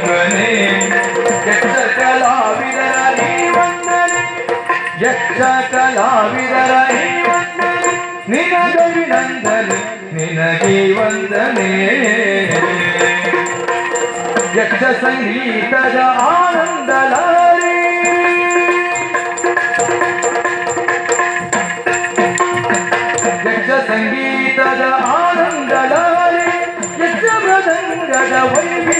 ವಂದನೆ ಯಕ್ಷ ಕಲಾವಿದರ ಈ ವಂದನೆ ಯಕ್ಷ ಕಲಾವಿದರ ಈ ವಂದನೆ ನಿನಗಭಿನಂದನೆ ನಿನಗೆ ವಂದನೆ ಯಕ್ಷ ಸಂಗೀತದ ಆನಂದ ಲಾರಿ ಯಕ್ಷ ಸಂಗೀತದ ಆನಂದ ಲಾರಿ ಯಕ್ಷ ಮೃದಂಗದ ವೈವಿಧ್ಯ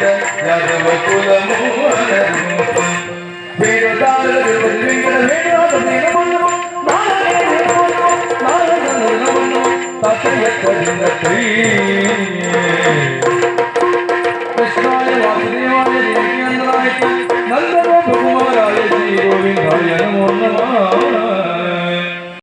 വിളിച്ച നരവകുലമൂലരൂപം കൃഷ്ണായ വാസുദേവായ ദേവിയന്ദ്രായ നന്ദനോ ഭഗവാനായ ശ്രീ ഗോവിന്ദായ നമോ നമ